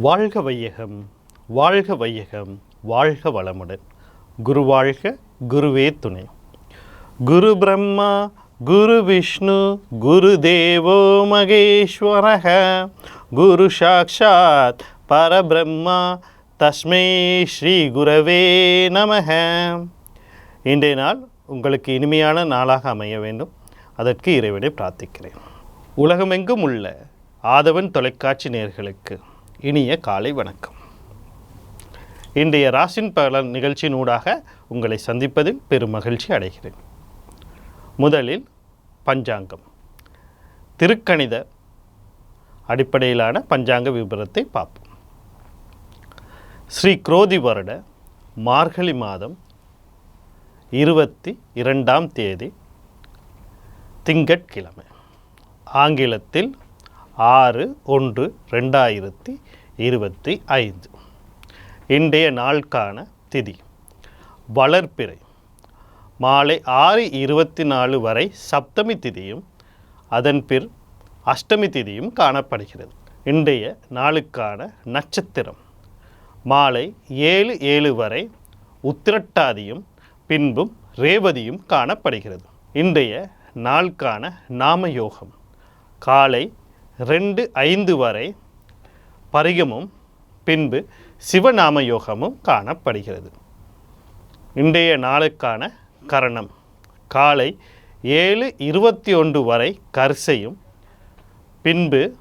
வாழ்க வையகம் வாழ்க வையகம் வாழ்க வளமுடன். குரு வாழ்க குருவே துணை. குரு பிரம்மா குரு விஷ்ணு குரு தேவோ மகேஸ்வரக. குரு சாக்ஷாத் பரபிரம்மா தஸ்மை ஸ்ரீ குரவே நமக. இன்றைய நாள் உங்களுக்கு இனிமையான நாளாக அமைய வேண்டும். அதற்கு இறைவனை பிரார்த்திக்கிறேன். உலகமெங்கும் உள்ள ஆதவன் தொலைக்காட்சி நேர்களுக்கு இனிய காலை வணக்கம். இன்றைய ராசின் பலன் நிகழ்ச்சியினூடாக உங்களை சந்திப்பதில் பெரும் மகிழ்ச்சி அடைகிறேன். முதலில் பஞ்சாங்கம். திருக்கணித அடிப்படையிலான பஞ்சாங்க விபரத்தை பார்ப்போம். ஸ்ரீ குரோதி வருட மார்கழி மாதம் இருபத்தி இரண்டாம் தேதி திங்கட்கிழமை ஆங்கிலத்தில் ஆறு ஒன்று ரெண்டாயிரத்தி இருபத்தி ஐந்து. இன்றைய நாளுக்கான திதி. வளர்ப்பிறை. மாலை ஆறு இருபத்தி நாலு வரை சப்தமி திதியும் அதன் பிற் அஷ்டமி திதியும் காணப்படுகிறது. இன்றைய நாளுக்கான நட்சத்திரம். மாலை ஏழு ஏழு வரை உத்திரட்டாதியும் பின்பும் ரேவதியும் காணப்படுகிறது. இன்றைய நாளுக்கான நாமயோகம். காலை ரெண்டு ஐந்து வரை பரிகமும் பின்பு சிவநாம யோகமும் காணப்படுகிறது. இன்றைய நாளுக்கான கரணம். காலை ஏழு இருபத்தி ஒன்று வரை கரிசையும் பின்பு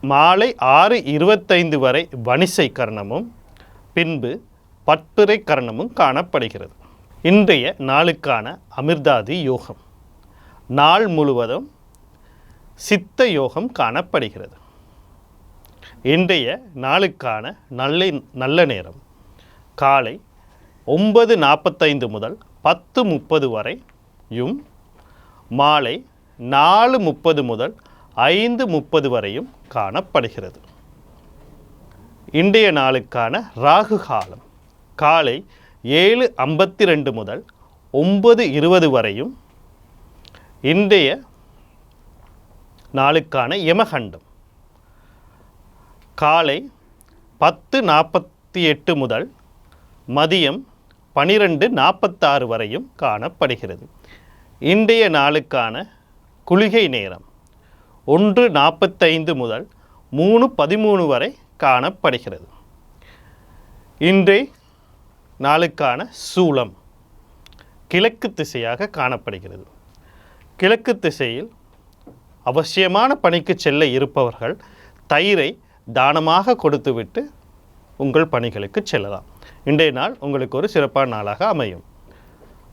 மாலை ஆறு இருபத்தைந்து வரை வணிசை கரணமும் பின்பு பற்பிறை கரணமும் காணப்படுகிறது. இன்றைய நாளுக்கான அமிர்தாதி யோகம். நாள் முழுவதும் சித்த யோகம் காணப்படுகிறது. இன்றைய நாளுக்கான நல்ல நல்ல நேரம். காலை ஒன்பது நாற்பத்தைந்து முதல் பத்து முப்பது வரையும் மாலை நாலு முப்பது முதல் ஐந்து முப்பது வரையும் காணப்படுகிறது. இன்றைய நாளுக்கான ராகு காலம் காலை ஏழு ஐம்பத்தி ரெண்டு முதல் ஒன்பது இருபது வரையும் இன்றைய நாளுக்கான யமகண்டம் காலை பத்து நாற்பத்தி எட்டு முதல் மதியம் பனிரெண்டு நாற்பத்தாறு வரையும் காணப்படுகிறது. இன்றைய நாளுக்கான குளிகை நேரம் ஒன்று நாற்பத்தைந்து முதல் மூணு பதிமூணு வரை காணப்படுகிறது. இன்றைய நாளுக்கான சூளம் கிழக்கு திசையாக காணப்படுகிறது. கிழக்கு திசையில் அவசியமான பணிக்கு செல்ல இருப்பவர்கள் தயிரை தானமாக கொடுத்துவிட்டு உங்கள் பணிகளுக்கு செல்லலாம். இன்றைய நாள் உங்களுக்கு ஒரு சிறப்பான நாளாக அமையும்.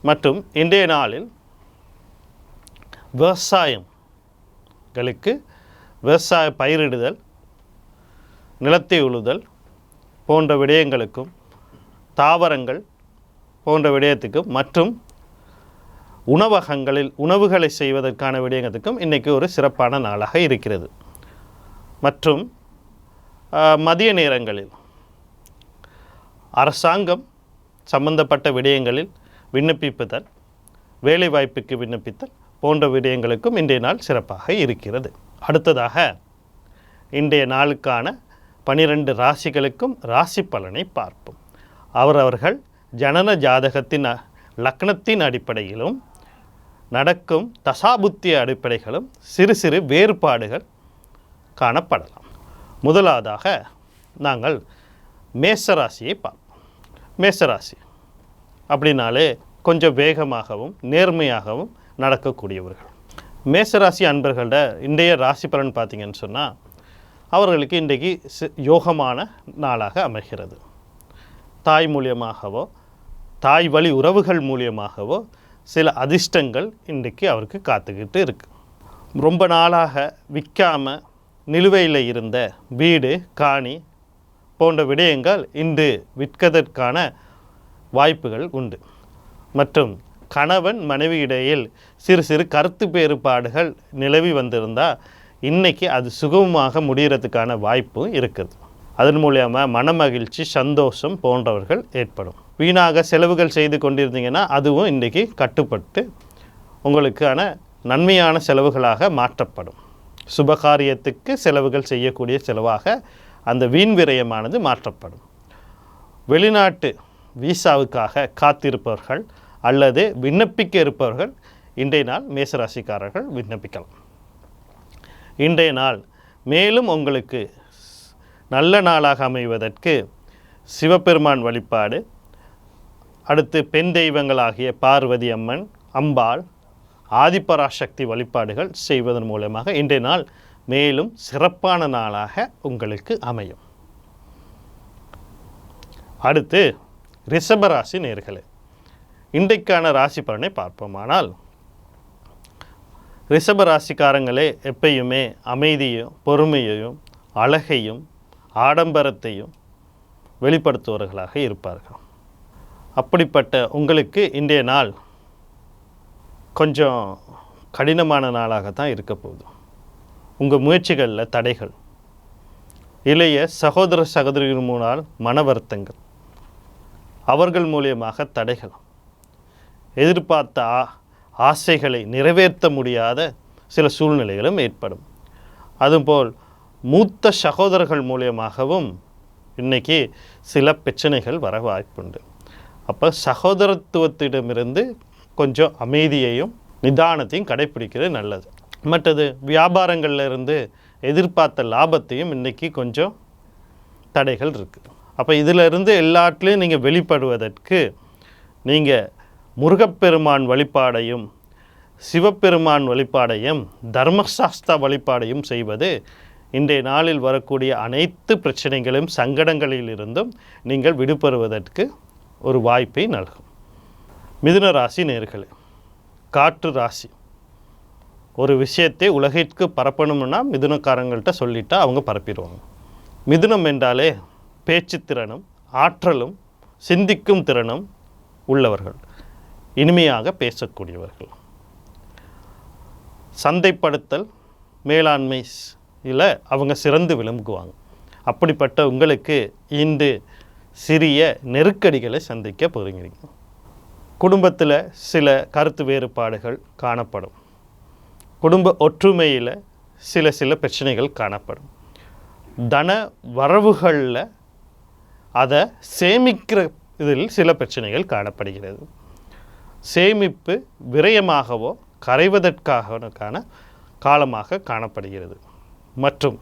மற்றும் இன்றைய நாளில் விவசாயங்களுக்கு விவசாய பயிரிடுதல் நிலத்தை உழுதல் போன்ற விடயங்களுக்கும் தாவரங்கள் போன்ற விடயத்துக்கும் மற்றும் உணவகங்களில் உணவுகளை செய்வதற்கான விடயங்களுக்கும் இன்றைக்கி ஒரு சிறப்பான நாளாக இருக்கிறது. மற்றும் மதிய நேரங்களில் அரசாங்கம் சம்பந்தப்பட்ட விடயங்களில் விண்ணப்பிப்புதல் வேலைவாய்ப்புக்கு விண்ணப்பித்தல் போன்ற விடயங்களுக்கும் இன்றைய நாள் சிறப்பாக இருக்கிறது. அடுத்ததாக இன்றைய நாளுக்கான பனிரெண்டு ராசிகளுக்கும் ராசி பலனை பார்ப்போம். அவரவர்கள் ஜனன ஜாதகத்தின் லக்னத்தின் அடிப்படையிலும் நடக்கும் தசாபுத்திய அடிப்படைகளும் சிறு சிறு வேறுபாடுகள் காணப்படலாம். முதலாவதாக நாங்கள் மேசராசியை பார்ப்போம். மேசராசி அப்படின்னாலே கொஞ்சம் வேகமாகவும் நேர்மையாகவும் நடக்கக்கூடியவர்கள். மேசராசி அன்பர்களோட இன்றைய ராசி பலன் பார்த்திங்கன்னு சொன்னால் அவர்களுக்கு இன்றைக்கு யோகமான நாளாக அமைகிறது. தாய் மூலியமாகவோ தாய் வழி உறவுகள் மூலியமாகவோ சில அதிர்ஷ்டங்கள் இன்றைக்கு அவருக்கு காத்துக்கிட்டு இருக்குது ரொம்ப நாளாக விற்காமல் நிலுவையில் இருந்த வீடு காணி போன்ற விடயங்கள் இன்று விற்கதற்கான வாய்ப்புகள் உண்டு. மற்றும் கணவன் மனைவி இடையில் சிறு சிறு கருத்து வேறுபாடுகள் நிலவி வந்திருந்தால் இன்றைக்கி அது சுகமமாக முடியறதுக்கான வாய்ப்பும் இருக்குது. அதன் மூலியமாக மனமகிழ்ச்சி சந்தோஷம் போன்றவர்கள் ஏற்படும். வீணாக செலவுகள் செய்து கொண்டிருந்தீங்கன்னா அதுவும் இன்றைக்கி கட்டுப்பட்டு உங்களுக்கான நன்மையான செலவுகளாக மாற்றப்படும். சுபகாரியத்துக்கு செலவுகள் செய்யக்கூடிய செலவாக அந்த வீண் விரயமானது மாற்றப்படும். வெளிநாட்டு விசாவுக்காக காத்திருப்பவர்கள் அல்லது விண்ணப்பிக்க இருப்பவர்கள் இன்றைய நாள் மேசராசிக்காரர்கள் விண்ணப்பிக்கலாம். இன்றைய நாள் மேலும் உங்களுக்கு நல்ல நாளாக அமைவதற்கு சிவபெருமான் வழிபாடு அடுத்து பெண் தெய்வங்களாகிய பார்வதி அம்மன் அம்பாள் ஆதிபராசக்தி வழிபாடுகள் செய்வதன் மூலமாக இன்றைய நாள் மேலும் சிறப்பான நாளாக உங்களுக்கு அமையும். அடுத்து ரிஷபராசி நேர்களே. இன்றைக்கான ராசி பலனை பார்ப்போமானால் ரிஷப ராசிக்காரங்களே எப்பயுமே அமைதியும் பொறுமையையும் அழகையும் ஆடம்பரத்தையும் வெளிப்படுத்துபவர்களாக இருப்பார்கள். அப்படிப்பட்ட உங்களுக்கு இன்றைய நாள் கொஞ்சம் கடினமான நாளாக தான் இருக்க போகுது. உங்கள் முயற்சிகளில் தடைகள். இளைய சகோதர சகோதரிகள் மூலால் மன வருத்தங்கள். அவர்கள் மூலியமாக தடைகள். எதிர்பார்த்த ஆ ஆசைகளை நிறைவேற்ற முடியாத சில சூழ்நிலைகளும் ஏற்படும். அதுபோல் மூத்த சகோதரர்கள் மூலியமாகவும் இன்றைக்கி சில பிரச்சனைகள் வர வாய்ப்புண்டு. அப்போ சகோதரத்துவத்திடமிருந்து கொஞ்சம் அமைதியையும் நிதானத்தையும் கடைப்பிடிக்கிறது நல்லது. மற்றது வியாபாரங்களில் இருந்து எதிர்பார்த்த லாபத்தையும் இன்னைக்கு கொஞ்சம் தடைகள் இருக்குது அப்போ இதிலிருந்து எல்லாத்துலேயும் நீங்கள் வெளிப்படுவதற்கு நீங்கள் முருகப்பெருமான் வழிபாடையும் சிவபெருமான் வழிபாடையும் தர்மசாஸ்தா வழிபாடையும் செய்வது இன்றைய நாளில் வரக்கூடிய அனைத்து பிரச்சனைகளும் சங்கடங்களிலிருந்தும் நீங்கள் விடுபடுவதற்கு ஒரு வாய்ப்பை நல்கும். மிதுன ராசி நேர்களே காற்று ராசி. ஒரு விஷயத்தை உலகிற்கு பரப்பணும்னா மிதுனக்காரங்கள்ட்ட சொல்லிட்டா அவங்க பரப்பிடுவாங்க. மிதுனம் என்றாலே பேச்சு திறனும் ஆற்றலும் சிந்திக்கும் திறனும் உள்ளவர்கள் இனிமையாக பேசக்கூடியவர்கள். சந்தைப்படுத்தல் மேலாண்மை இதில் அவங்க சிறந்து விளங்குவாங்க. அப்படிப்பட்ட உங்களுக்கு இன்று சிறிய நெருக்கடிகளை சந்திக்க போகிறீங்க. குடும்பத்தில் சில கருத்து வேறுபாடுகள் காணப்படும். குடும்ப ஒற்றுமையில் சில சில பிரச்சனைகள் காணப்படும். தன வரவுகளில் அதை சேமிக்கிற இதில் சில பிரச்சனைகள் காணப்படுகிறது. சேமிப்பு விரயமாகவோ கரைவதற்கான காலமாக காணப்படுகிறது. மற்றும்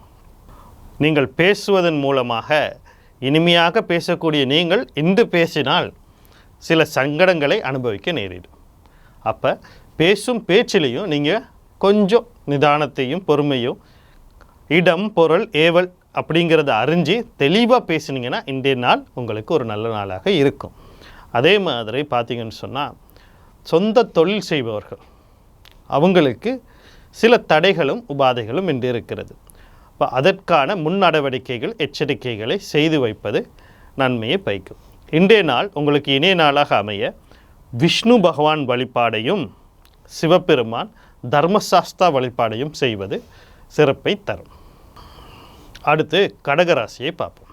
நீங்கள் பேசுவதன் மூலமாக இனிமையாக பேசக்கூடிய நீங்கள் இன்று பேசினால் சில சங்கடங்களை அனுபவிக்க நேரிடும். அப்போ பேசும் பேச்சிலையும் நீங்கள் கொஞ்சம் நிதானத்தையும் பொறுமையும் இடம் பொருள் ஏவல் அப்படிங்கிறத அறிஞ்சு தெளிவாக பேசுனீங்கன்னா இன்றைய நாள் உங்களுக்கு ஒரு நல்ல நாளாக இருக்கும். அதே மாதிரி பார்த்தீங்கன்னு சொன்னால் சொந்த தொழில் செய்பவர்கள் அவங்களுக்கு சில தடைகளும் உபாதைகளும் இன்று இருக்கிறது. அப்போ அதற்கான முன் நடவடிக்கைகள் எச்சரிக்கைகளை செய்து வைப்பது நன்மையை பயக்கும். இன்றைய நாள் உங்களுக்கு இணைய நாளாக அமைய விஷ்ணு பகவான் வழிபாடையும் சிவபெருமான் தர்மசாஸ்தா வழிபாடையும் செய்வது சிறப்பை தரும். அடுத்து கடகராசியை பார்ப்போம்.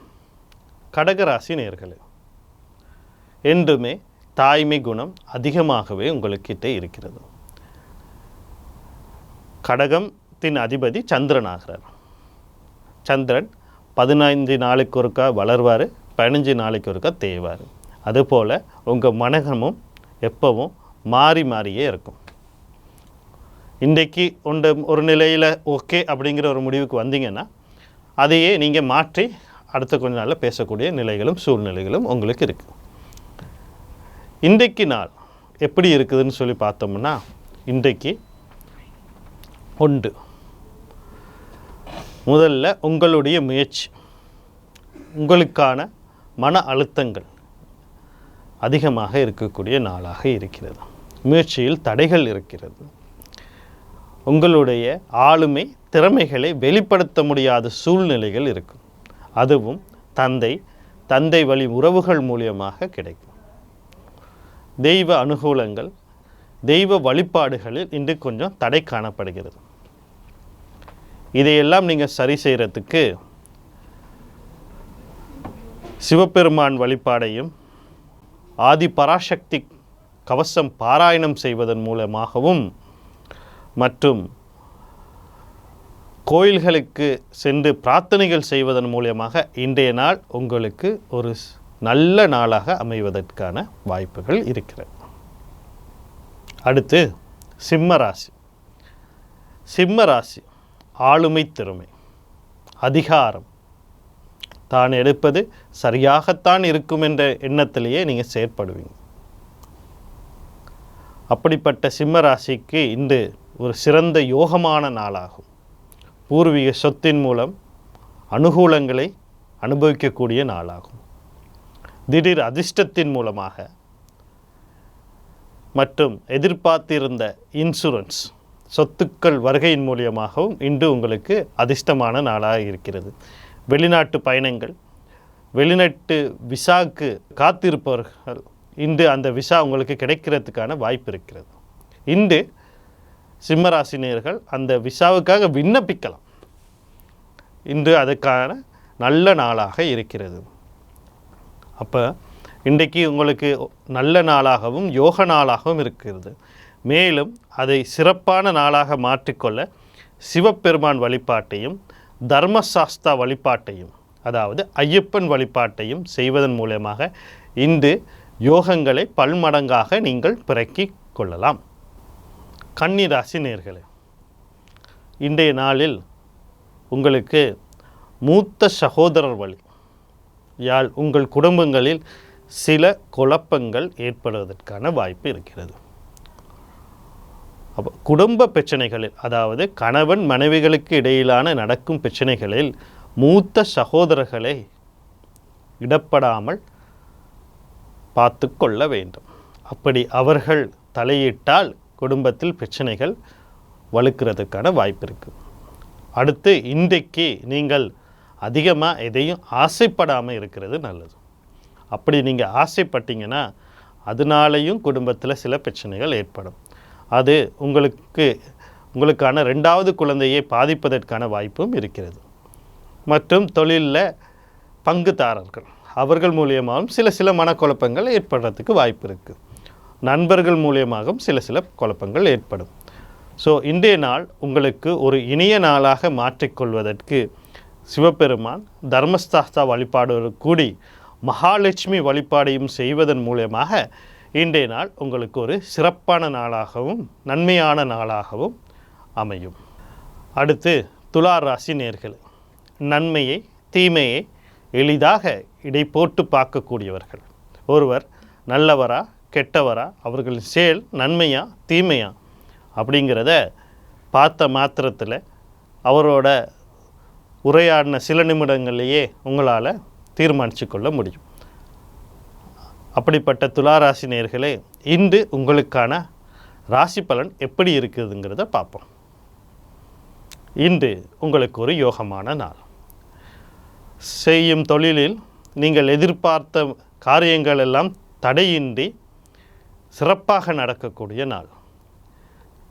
கடகராசி நேர்களே என்றுமே தாய்மை குணம் அதிகமாகவே உங்களுக்கிட்ட இருக்கிறது. கடகத்தின் அதிபதி சந்திரன் ஆகிறார். சந்திரன் பதினைந்து நாளுக்கு ஒருக்கா வளர்வார். பதினஞ்சு நாளைக்கு ஒருக்கா தேய்வார். அதுபோல் உங்கள் மனகமும் எப்பவும் மாறி மாறியே இருக்கும். இன்றைக்கு உண்டு ஒரு நிலையில் ஓகே அப்படிங்கிற ஒரு முடிவுக்கு வந்தீங்கன்னா அதையே நீங்கள் மாற்றி அடுத்த கொஞ்ச நாளில் பேசக்கூடிய நிலைகளும் சூழ்நிலைகளும் உங்களுக்கு இருக்குது இன்றைக்கு நாள் எப்படி இருக்குதுன்னு சொல்லி பார்த்தோம்னா இன்றைக்கு உண்டு. முதல்ல உங்களுடைய முயற்சி உங்களுக்கான மன அழுத்தங்கள் அதிகமாக இருக்கக்கூடிய நாளாக இருக்கிறது. முயற்சியில் தடைகள் இருக்கிறது. உங்களுடைய ஆளுமை திறமைகளை வெளிப்படுத்த முடியாத சூழ்நிலைகள் இருக்கும். அதுவும் தந்தை தந்தை வழி உறவுகள் மூலியமாக கிடைக்கும். தெய்வ அனுகூலங்கள் தெய்வ வழிபாடுகளில் இன்று கொஞ்சம் தடை காணப்படுகிறது. இதையெல்லாம் நீங்கள் சரி செய்கிறதுக்கு சிவபெருமான் வழிபாடையும் ஆதி பராசக்தி கவசம் பாராயணம் செய்வதன் மூலமாகவும் மற்றும் கோயில்களுக்கு சென்று பிரார்த்தனைகள் செய்வதன் மூலியமாக இன்றைய நாள் உங்களுக்கு ஒரு நல்ல நாளாக அமைவதற்கான வாய்ப்புகள் இருக்கிறது. அடுத்து சிம்ம ராசி சிம்ம ராசி ஆளுமை திறமை அதிகாரம் தான் எடுப்பது சரியாகத்தான் இருக்கும் என்ற எண்ணத்திலேயே நீங்கள் செயற்படுவீங்க. அப்படிப்பட்ட சிம்ம ராசிக்கு இன்று ஒரு சிறந்த யோகமான நாளாகும். பூர்வீக சொத்தின் மூலம் அனுகூலங்களை அனுபவிக்கக்கூடிய நாளாகும். திடீர் அதிர்ஷ்டத்தின் மூலமாக மற்றும் எதிர்பார்த்திருந்த இன்சூரன்ஸ் சொத்துக்கள் வருகையின் மூலியமாகவும் இன்று உங்களுக்கு அதிர்ஷ்டமான நாளாக இருக்கிறது. வெளிநாட்டு பயணங்கள் வெளிநாட்டு விசாவுக்கு காத்திருப்பவர்கள் இன்று அந்த விசா உங்களுக்கு கிடைக்கிறதுக்கான வாய்ப்பு இருக்கிறது. இன்று சிம்மராசினியர்கள் அந்த விசாவுக்காக விண்ணப்பிக்கலாம். இன்று அதுக்கான நல்ல நாளாக இருக்கிறது. அப்போ இன்றைக்கு உங்களுக்கு நல்ல நாளாகவும் யோக நாளாகவும் இருக்கிறது. மேலும் அதை சிறப்பான நாளாக மாற்றிக்கொள்ள சிவபெருமான் வழிபாட்டையும் தர்மசாஸ்தா வழிபாட்டையும் அதாவது ஐயப்பன் வழிபாட்டையும் செய்வதன் மூலமாக இன்று யோகங்களை பல்மடங்காக நீங்கள் பிறக்கிக் கொள்ளலாம். கன்னிராசி நேர்களே இன்றைய நாளில் உங்களுக்கு மூத்த சகோதரர் வழி யால் உங்கள் குடும்பங்களில் சில குழப்பங்கள் ஏற்படுவதற்கான வாய்ப்பு இருக்கிறது. அப்போ குடும்ப பிரச்சனைகளில் அதாவது கணவன் மனைவிகளுக்கு இடையிலான நடக்கும் பிரச்சனைகளில் மூத்த சகோதரர்களை இடப்படாமல் பார்த்து கொள்ள வேண்டும். அப்படி அவர்கள் தலையிட்டால் குடும்பத்தில் பிரச்சனைகள் வலுக்கிறதுக்கான வாய்ப்பு இருக்குது அடுத்து இன்றைக்கு நீங்கள் அதிகமாக எதையும் ஆசைப்படாமல் இருக்கிறது நல்லது. அப்படி நீங்கள் ஆசைப்பட்டீங்கன்னா அதனாலையும் குடும்பத்தில் சில பிரச்சனைகள் ஏற்படும். அது உங்களுக்கு உங்களுக்கான ரெண்டாவது குழந்தையை பாதிப்பதற்கான வாய்ப்பும் இருக்கிறது. மற்றும் தொழிலில் பங்குதாரர்கள் அவர்கள் மூலியமாகவும் சில சில மனக்குழப்பங்கள் ஏற்படுறதுக்கு வாய்ப்பு இருக்குது நண்பர்கள் மூலியமாகவும் சில சில குழப்பங்கள் ஏற்படும். ஸோ இன்றைய நாள் உங்களுக்கு ஒரு இனிய நாளாக மாற்றிக்கொள்வதற்கு சிவபெருமான் தர்மஸ்தாஸ்தா வழிபாடு கூடி மகாலட்சுமி வழிபாடையும் செய்வதன் மூலயமாக இன்றைய நாள் உங்களுக்கு ஒரு சிறப்பான நாளாகவும் நன்மையான நாளாகவும் அமையும். அடுத்து துலா ராசி நேர்கள். நன்மையை தீமையை எளிதாக இடை போட்டு பார்க்கக்கூடியவர்கள். ஒருவர் நல்லவரா கெட்டவரா அவர்களின் செயல் நன்மையா தீமையா அப்படிங்கிறத பார்த்த மாத்திரத்தில் அவரோட உரையாடின சில நிமிடங்கள்லேயே உங்களால் தீர்மானித்து கொள்ள முடியும். அப்படிப்பட்ட துளாராசி நேர்களே இன்று உங்களுக்கான ராசி பலன் எப்படி இருக்குதுங்கிறத பார்ப்போம். இன்று உங்களுக்கு ஒரு யோகமான நாள். செய்யும் தொழிலில் நீங்கள் எதிர்பார்த்த காரியங்கள் எல்லாம் தடையின்றி சிறப்பாக நடக்கக்கூடிய நாள்.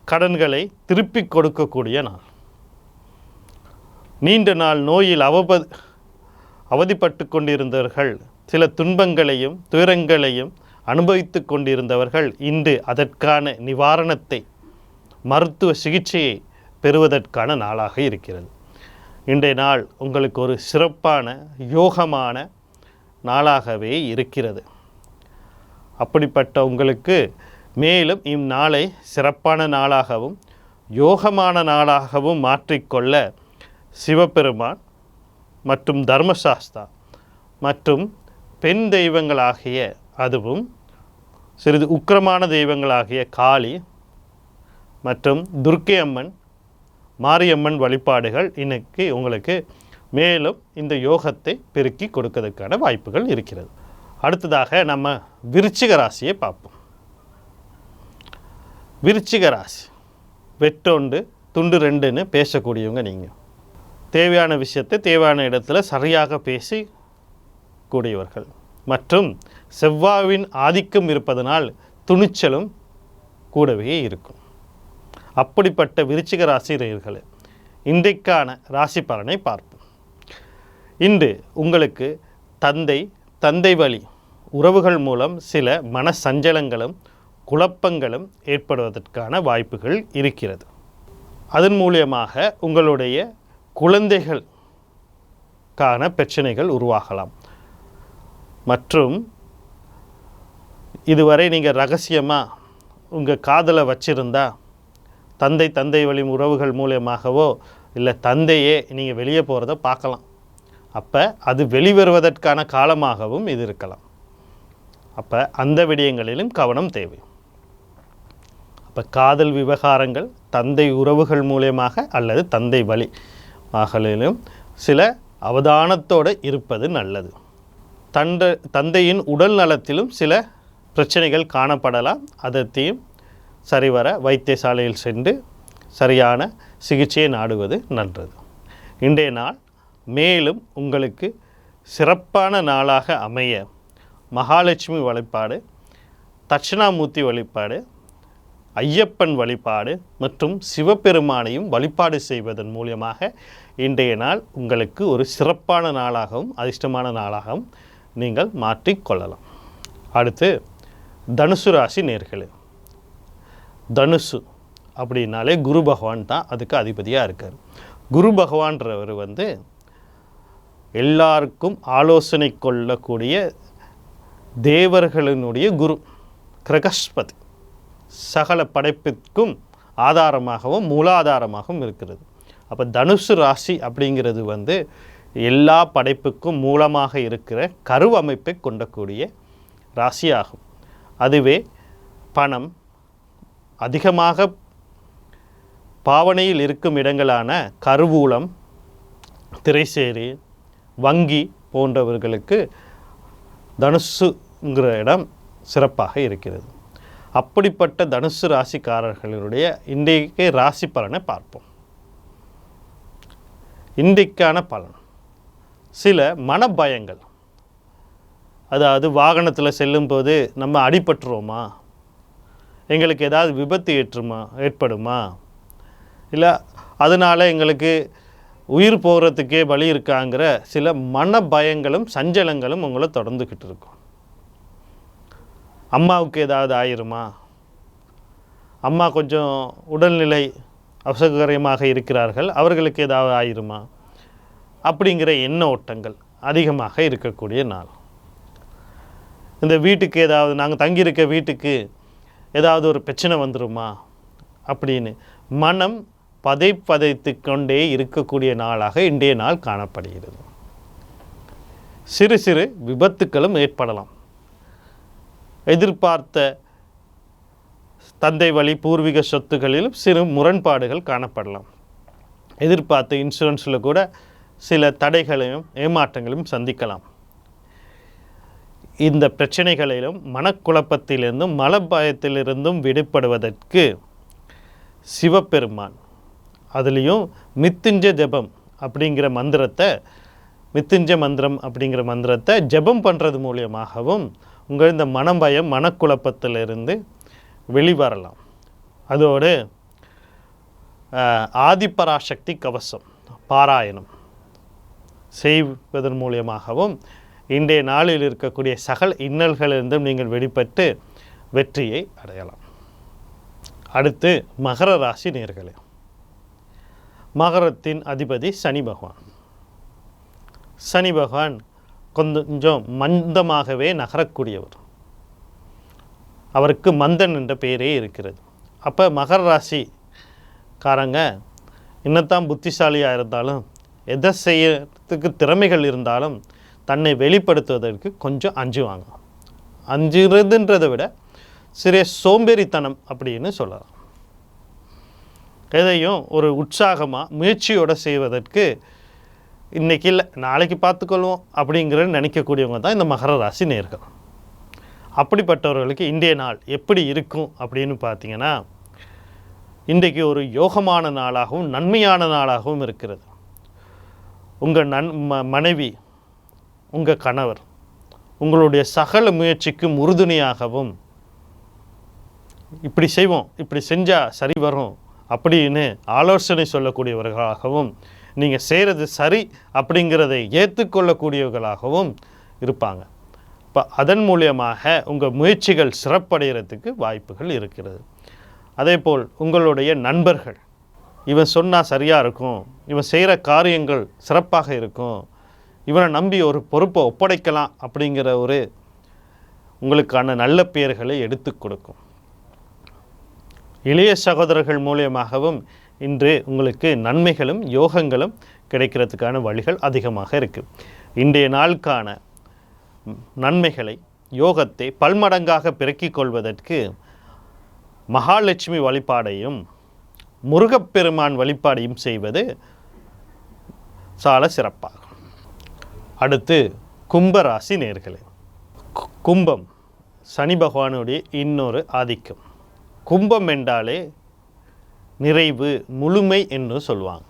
கடன்களை திருப்பிக் கொடுக்கக்கூடிய நாள். நீண்ட நாள் நோயில் அவப அவதிப்பட்டு கொண்டிருந்தவர்கள் சில துன்பங்களையும் துயரங்களையும் அனுபவித்து கொண்டிருந்தவர்கள் இன்று அதற்கான நிவாரணத்தை மருத்துவ சிகிச்சையை பெறுவதற்கான நாளாக இருக்கிறது. இன்றைய நாள் உங்களுக்கு ஒரு சிறப்பான யோகமான நாளாகவே இருக்கிறது. அப்படிப்பட்ட உங்களுக்கு மேலும் இந்நாளை சிறப்பான நாளாகவும் யோகமான நாளாகவும் மாற்றிக்கொள்ள சிவபெருமான் மற்றும் தர்மசாஸ்தா மற்றும் பெண் தெய்வங்களாகிய அதுவும் சிறிது உக்கிரமான தெய்வங்களாகிய காளி மற்றும் துர்க்கை அம்மன் மாரியம்மன் வழிபாடுகள் இன்னைக்கு உங்களுக்கு மேலும் இந்த யோகத்தை பெருக்கி கொடுக்கறதுக்கான வாய்ப்புகள் இருக்கிறது. அடுத்ததாக நம்ம விருச்சிக ராசியை பார்ப்போம். விருச்சிக ராசி வெட்டோண்டு துண்டு ரெண்டுன்னு பேசக்கூடியவங்க நீங்கள் தேவையான விஷயத்தை தேவையான இடத்துல சரியாக பேசி கூடியவர்கள். மற்றும் செவ்வாவின் ஆதிக்கம் இருப்பதனால் துணிச்சலும் கூடவே இருக்கும். அப்படிப்பட்ட விருச்சிக ராசி நேயர்களே இன்றைக்கான ராசி பலனை பார்ப்போம். இன்று உங்களுக்கு தந்தை தந்தை வழி உறவுகள் மூலம் சில மன சஞ்சலங்களும் குழப்பங்களும் ஏற்படுவதற்கான வாய்ப்புகள் இருக்கிறது. அதன் மூலியமாக உங்களுடைய குழந்தைகளுக்கான பிரச்சனைகள் உருவாகலாம். மற்றும் இதுவரை நீங்கள் ரகசியமாக உங்கள் காதலை வச்சிருந்தா தந்தை தந்தை வழி உறவுகள் மூலியமாகவோ இல்லை தந்தையே நீங்கள் வெளியே போகிறத பார்க்கலாம். அப்போ அது வெளிவருவதற்கான காலமாகவும் இது இருக்கலாம். அப்போ அந்த விடயங்களிலும் கவனம் தேவை. அப்போ காதல் விவகாரங்கள் தந்தை உறவுகள் மூலியமாக அல்லது தந்தை வழி ஆகலிலும் சில அவதானத்தோடு இருப்பது நல்லது. தண்ட தந்தையின் உடல் நலத்திலும் சில பிரச்சனைகள் காணப்படலாம். அதத்தையும் சரிவர வைத்தியசாலையில் சென்று சரியான சிகிச்சையை நாடுவது நன்றது இன்றைய நாள் மேலும் உங்களுக்கு சிறப்பான நாளாக அமைய மகாலட்சுமி வழிபாடு தட்சிணாமூர்த்தி வழிபாடு ஐயப்பன் வழிபாடு மற்றும் சிவபெருமானையும் வழிபாடு செய்வதன் மூலியமாக இன்றைய நாள் உங்களுக்கு ஒரு சிறப்பான நாளாகவும் அதிர்ஷ்டமான நாளாகவும் நீங்கள் மாற்றிக்கொள்ளலாம். அடுத்து தனுசு ராசி நேர்களே. தனுசு அப்படின்னாலே குரு பகவான் தான் அதுக்கு அதிபதியாக இருக்கார். குரு பகவான்றவர் வந்து எல்லாருக்கும் ஆலோசனை கொள்ளக்கூடிய தேவர்களினுடைய குரு கிரகஸ்பதி. சகல படைப்பிற்கும் ஆதாரமாகவும் மூலாதாரமாகவும் இருக்கிறது. அப்போ தனுசு ராசி அப்படிங்கிறது வந்து எல்லா படைப்புக்கும் மூலமாக இருக்கிற கருவமைப்பை கொண்டக்கூடிய ராசியாகும். அதுவே பணம் அதிகமாக பாவனையில் இருக்கும் இடங்களான கருவூலம் திரைசேரி வங்கி போன்றவர்களுக்கு தனுசுங்கிற இடம் சிறப்பாக இருக்கிறது. அப்படிப்பட்ட தனுசு ராசிக்காரர்களுடைய இன்றைக்கு ராசி பலனை பார்ப்போம். இன்றைக்கான பலன். சில மனபயங்கள் அதாவது வாகனத்தில் செல்லும்போது நம்ம அடிபட்டுருவோமா? எங்களுக்கு ஏதாவது விபத்து ஏற்றுமா ஏற்படுமா? இல்லை அதனால் எங்களுக்கு உயிர் போகிறதுக்கே வழி இருக்காங்கிற சில மன பயங்களும் சஞ்சலங்களும் உங்களை தொடர்ந்துக்கிட்டு இருக்கும். அம்மாவுக்கு ஏதாவது ஆயிருமா? அம்மா கொஞ்சம் உடல்நிலை அசௌகரியமாக இருக்கிறார்கள் அவர்களுக்கு ஏதாவது ஆயிருமா? அப்படிங்கிற எண்ண ஓட்டங்கள் அதிகமாக இருக்கக்கூடிய நாள். இந்த வீட்டுக்கு ஏதாவது நாங்கள் தங்கியிருக்க வீட்டுக்கு ஏதாவது ஒரு பிரச்சனை வந்துருமா? அப்படின்னு மனம் பதை பதைத்து கொண்டே இருக்கக்கூடிய நாளாக இன்றைய நாள் காணப்படுகிறது. சிறு சிறு விபத்துக்களும் ஏற்படலாம். எதிர்பார்த்த தந்தை வழி பூர்வீக சொத்துக்களிலும் சிறு முரண்பாடுகள் காணப்படலாம். எதிர்பார்த்த இன்சூரன்ஸில் கூட சில தடைகளையும் ஏமாற்றங்களையும் சந்திக்கலாம். இந்த பிரச்சனைகளிலும் மனக்குழப்பத்திலிருந்தும் மலபயத்திலிருந்தும் விடுபடுவதற்கு சிவபெருமான் அதுலேயும் மித்துஞ்ச ஜெபம் அப்படிங்கிற மந்திரத்தை மித்துஞ்ச மந்திரம் அப்படிங்கிற மந்திரத்தை ஜெபம் பண்ணுறது மூலியமாகவும் உங்கள் இந்த மனபயம் மனக்குழப்பத்திலிருந்து வெளிவரலாம். அதோடு ஆதிபராசக்தி கவசம் பாராயணம். செய்வதன் மூலியமாகவும் இன்றைய நாளில் இருக்கக்கூடிய சகல் இன்னல்களிலிருந்தும் நீங்கள் வெளிப்பட்டு வெற்றியை அடையலாம். அடுத்து மகர ராசி நேர்களே. மகரத்தின் அதிபதி சனி பகவான். சனி பகவான் கொஞ்சம் மந்தமாகவே நகரக்கூடியவர். அவருக்கு மந்தன் என்ற பெயரே இருக்கிறது. அப்போ மகர ராசிக்காரங்க இன்னத்தான் புத்திசாலியாக இருந்தாலும் எதை செய்யறதுக்கு திறமைகள் இருந்தாலும் தன்னை வெளிப்படுத்துவதற்கு கொஞ்சம் அஞ்சுவாங்க அஞ்சுறதுன்றதை விட சிறிய சோம்பேறித்தனம் அப்படின்னு சொல்லலாம். எதையும் ஒரு உற்சாகமாக முயற்சியோடு செய்வதற்கு இன்றைக்கி இல்லை நாளைக்கு பார்த்துக்கொள்வோம் அப்படிங்கிற நினைக்கக்கூடியவங்க தான் இந்த மகர ராசி நேர்கள். அப்படிப்பட்டவர்களுக்கு இன்றைய நாள் எப்படி இருக்கும் அப்படின்னு பார்த்தீங்கன்னா இன்றைக்கு ஒரு யோகமான நாளாகவும் நன்மையான நாளாகவும் இருக்கிறது. உங்கள் நன் ம மனைவி உங்கள் கணவர் உங்களுடைய சகல முயற்சிக்கும் உறுதுணையாகவும் இப்படி செய்வோம் இப்படி செஞ்சால் சரி வரும் அப்படின்னு ஆலோசனை சொல்லக்கூடியவர்களாகவும் நீங்கள் செய்கிறது சரி அப்படிங்கிறதை ஏற்றுக்கொள்ளக்கூடியவர்களாகவும் இருப்பாங்க. இப்போ அதன் மூலியமாக உங்கள் முயற்சிகள் சிறப்படைகிறதுக்கு வாய்ப்புகள் இருக்கிறது. அதேபோல் உங்களுடைய நண்பர்கள் இவன் சொன்னால் சரியாக இருக்கும். இவன் செய்கிற காரியங்கள் சிறப்பாக இருக்கும். இவனை நம்பி ஒரு பொறுப்பை ஒப்படைக்கலாம் அப்படிங்கிற ஒரு உங்களுக்கான நல்ல பெயர்களை எடுத்து கொடுக்கும். இளைய சகோதரர்கள் மூலியமாகவும் இன்று உங்களுக்கு நன்மைகளும் யோகங்களும் கிடைக்கிறதுக்கான வழிகள் அதிகமாக இருக்குது இன்றைய நாளுக்கான நன்மைகளை யோகத்தை பல்மடங்காக பெருக்கிக் கொள்வதற்கு மகாலட்சுமி வழிபாடையும் முருகப்பெருமான் வழிபாடையும் செய்வது சால சிறப்பாகும். அடுத்து கும்பராசி நேர்களே. கும்பம் சனி பகவானுடைய இன்னொரு ஆதிக்கம். கும்பம் என்றாலே நிறைவு முழுமை என்று சொல்லுவாங்க.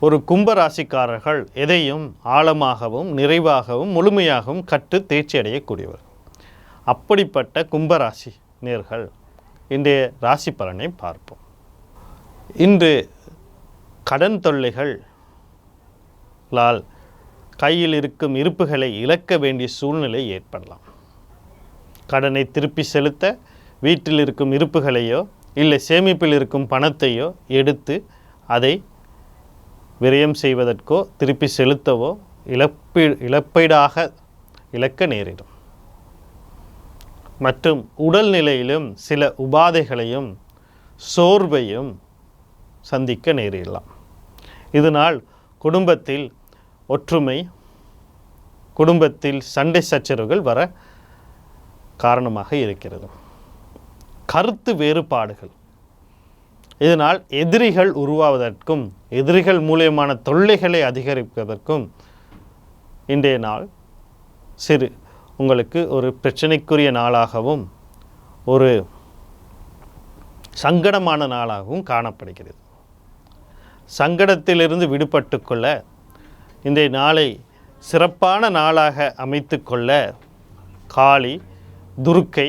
ஒரு கும்பராசிக்காரர்கள் எதையும் ஆழமாகவும் நிறைவாகவும் முழுமையாகவும் கற்று தேர்ச்சி அடையக்கூடியவர். அப்படிப்பட்ட கும்பராசி நேர்கள் இன்றைய ராசி பலனை பார்ப்போம். இன்று கடன் தொல்லைகளால் கையில் இருக்கும் இருப்புகளை இழக்க வேண்டிய சூழ்நிலை ஏற்படலாம். கடனை திருப்பி செலுத்த வீட்டில் இருக்கும் இருப்புகளையோ இல்லை சேமிப்பில் இருக்கும் பணத்தையோ எடுத்து அதை விரயம் செய்வதற்கோ திருப்பி செலுத்தவோ இழப்பீ இழப்பீடாக இழக்க நேரிடும். மற்றும் உடல்நிலையிலும் சில உபாதைகளையும் சோர்வையும் சந்திக்க நேரிடலாம். இதனால் குடும்பத்தில் ஒற்றுமை குடும்பத்தில் சண்டை சச்சரவுகள் வர காரணமாக இருக்கிறது. கருத்து வேறுபாடுகள். இதனால் எதிரிகள் உருவாவதற்கும் எதிரிகள் மூலியமான தொல்லைகளை அதிகரிப்பதற்கும் இன்றைய நாள் சிறு உங்களுக்கு ஒரு பிரச்சனைக்குரிய நாளாகவும் ஒரு சங்கடமான நாளாகவும் காணப்படுகிறது. சங்கடத்திலிருந்து விடுபட்டு கொள்ள இந்த நாளை சிறப்பான நாளாக அமைத்து கொள்ள காளி துர்க்கை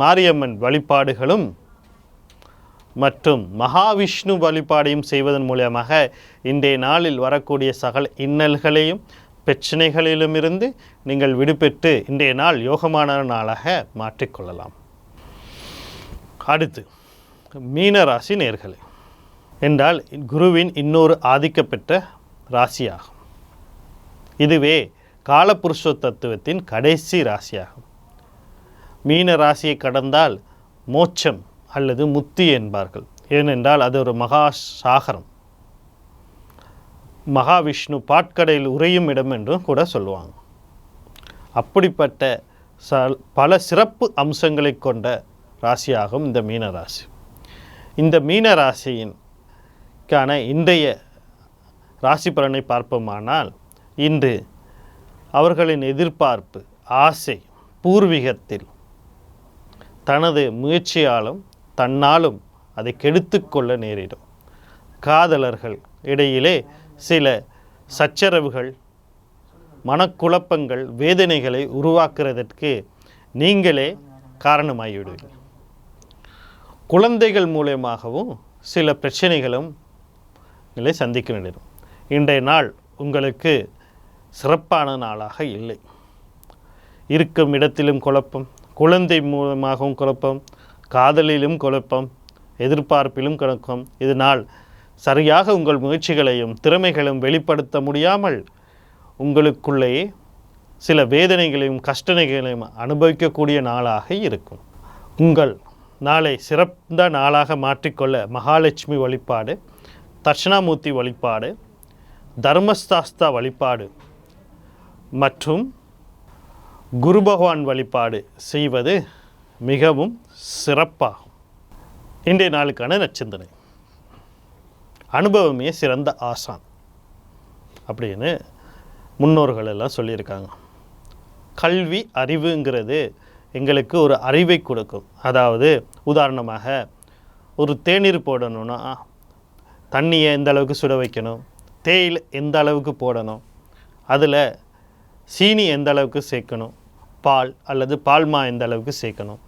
மாரியம்மன் வழிபாடுகளும் மற்றும் மகாவிஷ்ணு வழிபாடையும் செய்வதன் மூலமாக இன்றைய நாளில் வரக்கூடிய சகல இன்னல்களையும் பிரச்சனைகளிலுமிருந்து நீங்கள் விடுபெற்று இன்றைய நாள் யோகமான நாளாக மாற்றிக்கொள்ளலாம். அடுத்து மீனராசி நேர்களே என்றால் குருவின் இன்னொரு ஆதிக்க பெற்ற ராசியாகும். இதுவே காலபுருஷ தத்துவத்தின் கடைசி ராசியாகும். மீன ராசியை கடந்தால் மோட்சம் அல்லது முத்தி என்பார்கள். ஏனென்றால் அது ஒரு மகா சாகரம். மகாவிஷ்ணு பாட்கடையில் உறையும் இடம் என்றும் கூட சொல்லுவாங்க. அப்படிப்பட்ட ச பல சிறப்பு அம்சங்களை கொண்ட ராசியாகும் இந்த மீன ராசி இந்த மீன ராசியின் இன்றைய ராசி பலனை பார்ப்போமானால் இன்று அவர்களின் எதிர்பார்ப்பு ஆசை பூர்வீகத்தில் தனது முயற்சியாலும் தன்னாலும் அதை கெடுத்துக்கொள்ள நேரிடும். காதலர்கள் இடையிலே சில சச்சரவுகள் மனக்குழப்பங்கள் வேதனைகளை உருவாக்குறதற்கு நீங்களே காரணமாகிவிடுவீர்கள். குழந்தைகள் மூலயமாகவும் சில பிரச்சனைகளும் நிலை சந்திக்க நேரிடும். இன்றைய நாள் உங்களுக்கு சிறப்பான நாளாக இல்லை. இருக்கும் இடத்திலும் குழப்பம் குழந்தை மூலமாகவும் குழப்பம் காதலிலும் குழப்பம் எதிர்பார்ப்பிலும் குழப்பம். இதனால் சரியாக உங்கள் முயற்சிகளையும் திறமைகளும் வெளிப்படுத்த முடியாமல் உங்களுக்குள்ளேயே சில வேதனைகளையும் கஷ்டங்களையும் அனுபவிக்கக்கூடிய நாளாக இருக்கும். உங்கள் நாளை சிறந்த நாளாக மாற்றிக்கொள்ள மகாலட்சுமி வழிபாடு தட்சிணாமூர்த்தி வழிபாடு தர்மஸ்தாஸ்தா வழிபாடு மற்றும் குரு பகவான் வழிபாடு செய்வது மிகவும் சிறப்பாகும். இன்றைய நாளுக்கான நச்சிந்தனை அனுபவமே சிறந்த ஆசான் அப்படின்னு முன்னோர்கள் எல்லாம் சொல்லியிருக்காங்க. கல்வி அறிவுங்கிறது எங்களுக்கு ஒரு அறிவை கொடுக்கும். அதாவது உதாரணமாக ஒரு தேநீர் போடணும்னா தண்ணியை எந்த அளவுக்கு சுட வைக்கணும் தேயிலை எந்த அளவுக்கு போடணும் அதில் சீனி எந்த அளவுக்கு சேர்க்கணும் பால் அல்லது பால்மா எந்த அளவுக்கு சேர்க்கணும்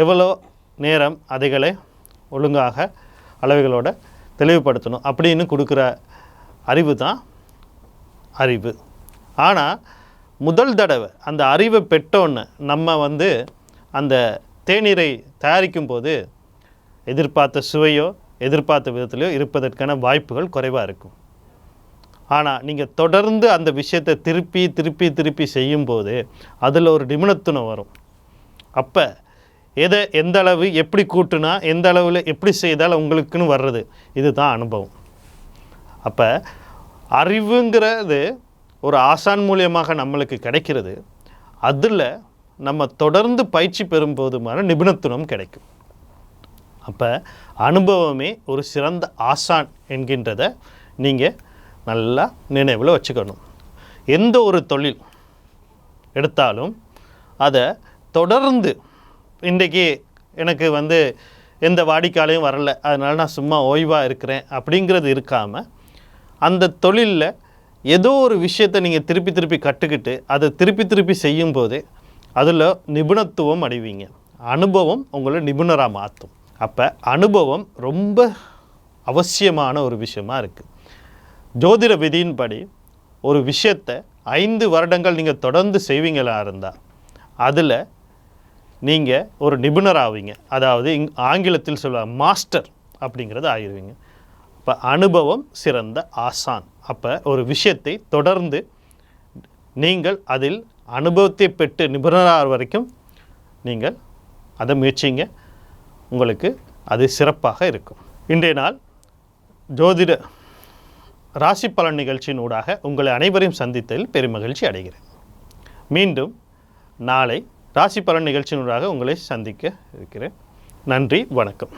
எவ்வளோ நேரம் அதைகளை ஒழுங்காக அளவுகளோட தெளிவுபடுத்தணும் அப்படின்னு கொடுக்குற அறிவு தான் அறிவு. ஆனால் முதல் தடவை அந்த அறிவை பெற்றோன்னு நம்ம வந்து அந்த தேநீரை தயாரிக்கும் போது எதிர்பார்த்த சுவையோ எதிர்பார்த்த விதத்திலையோ இருப்பதற்கான வாய்ப்புகள் குறைவாக இருக்கும். ஆனால் நீங்கள் தொடர்ந்து அந்த விஷயத்தை திருப்பி திருப்பி திருப்பி செய்யும்போது அதில் ஒரு நிபுணத்துவம் வரும். அப்போ எதை எந்த அளவு எப்படி கூட்டுனா எந்த அளவில் எப்படி செய்தால் உங்களுக்குன்னு வர்றது. இதுதான் அனுபவம். அப்போ அறிவுங்கிறது ஒரு ஆசான் மூலியமாக நம்மளுக்கு கிடைக்கிறது. அதில் நம்ம தொடர்ந்து பயிற்சி பெறும்போதுமான நிபுணத்துவம் கிடைக்கும். அப்போ அனுபவமே ஒரு சிறந்த ஆசான் என்கின்றத நீங்கள் நல்லா நினைவில் வச்சுக்கணும். எந்த ஒரு தொழில் எடுத்தாலும் அதை தொடர்ந்து இன்றைக்கி எனக்கு வந்து எந்த வாடிக்கையாலையும் வரல. அதனால் நான் சும்மா ஓய்வாக இருக்கிறேன் அப்படிங்கிறது இருக்காமல் அந்த தொழிலில் ஏதோ ஒரு விஷயத்தை நீங்கள் திருப்பி திருப்பி கற்றுக்கிட்டு அதை திருப்பி திருப்பி செய்யும்போது அதில் நிபுணத்துவம் அடைவீங்க. அனுபவம் உங்களை நிபுணராக மாற்றும் அப்போ அனுபவம் ரொம்ப அவசியமான ஒரு விஷயமாக இருக்குது ஜோதிட விதியின்படி ஒரு விஷயத்தை ஐந்து வருடங்கள் நீங்கள் தொடர்ந்து செய்வீங்களா இருந்தால் அதில் நீங்கள் ஒரு நிபுணர் ஆவீங்க அதாவது இங் ஆங்கிலத்தில் சொல்ல மாஸ்டர் அப்படிங்கிறது ஆகிடுவீங்க இப்போ அனுபவம் சிறந்த ஆசான். அப்போ ஒரு விஷயத்தை தொடர்ந்து நீங்கள் அதில் அனுபவத்தை பெற்று நிபுணராக வரைக்கும் நீங்கள் அதை முயற்சிங்க. உங்களுக்கு அது சிறப்பாக இருக்கும். இன்றைய நாள் ஜோதிட ராசி பலன் நிகழ்ச்சியின் ஊடாக உங்களை அனைவரையும் சந்தித்ததில் பெருமகிழ்ச்சி அடைகிறேன். மீண்டும் நாளை ராசி பலன் நிகழ்ச்சியினூடாக உங்களை சந்திக்க இருக்கிறேன். நன்றி வணக்கம்.